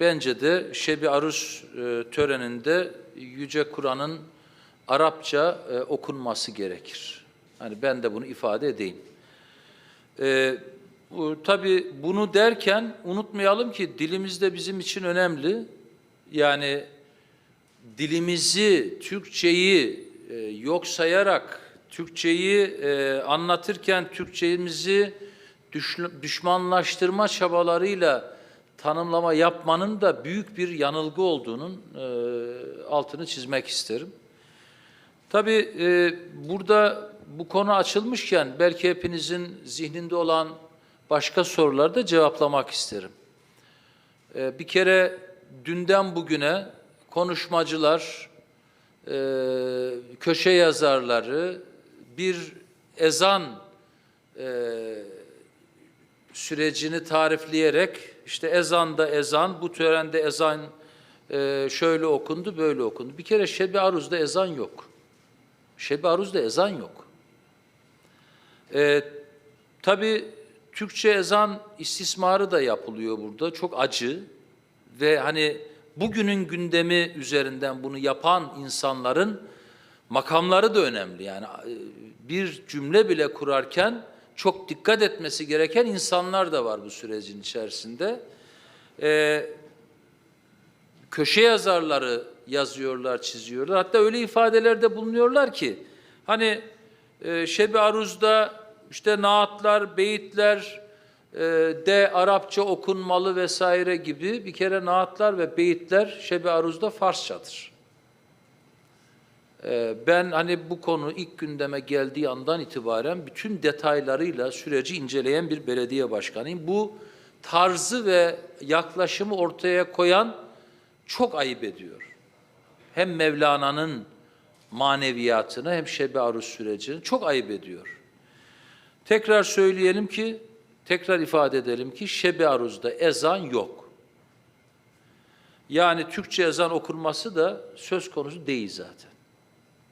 bence de Şebi Arus e, töreninde Yüce Kur'an'ın Arapça e, okunması gerekir. Hani ben de bunu ifade edeyim. E, bu, tabii bunu derken unutmayalım ki dilimiz de bizim için önemli. Yani dilimizi, Türkçeyi e, yok sayarak, Türkçeyi e, anlatırken Türkçemizi düş, düşmanlaştırma çabalarıyla tanımlama yapmanın da büyük bir yanılgı olduğunun e, altını çizmek isterim. Tabii e, burada bu konu açılmışken belki hepinizin zihninde olan başka soruları da cevaplamak isterim. E, bir kere dünden bugüne konuşmacılar, e, köşe yazarları bir ezan e, sürecini tarifleyerek işte ezanda ezan, bu törende ezan e, şöyle okundu, böyle okundu. Bir kere Şebi Aruz'da ezan yok. Şebi Aruz'da ezan yok. E, tabii Türkçe ezan istismarı da yapılıyor burada. Çok acı ve hani bugünün gündemi üzerinden bunu yapan insanların makamları da önemli. Yani e, bir cümle bile kurarken çok dikkat etmesi gereken insanlar da var bu sürecin içerisinde. Ee, köşe yazarları yazıyorlar, çiziyorlar. Hatta öyle ifadelerde bulunuyorlar ki hani e, Şebi Aruz'da işte naatlar, beyitler e, de Arapça okunmalı vesaire gibi bir kere naatlar ve beyitler Şebi Aruz'da Farsçadır. Ee, Ben hani bu konu ilk gündeme geldiği andan itibaren bütün detaylarıyla süreci inceleyen bir belediye başkanıyım. Bu tarzı ve yaklaşımı ortaya koyan çok ayıp ediyor. Hem Mevlana'nın maneviyatını hem Şebi Aruz sürecini çok ayıp ediyor. Tekrar söyleyelim ki, tekrar ifade edelim ki Şebi Aruz'da ezan yok. Yani Türkçe ezan okunması da söz konusu değil zaten.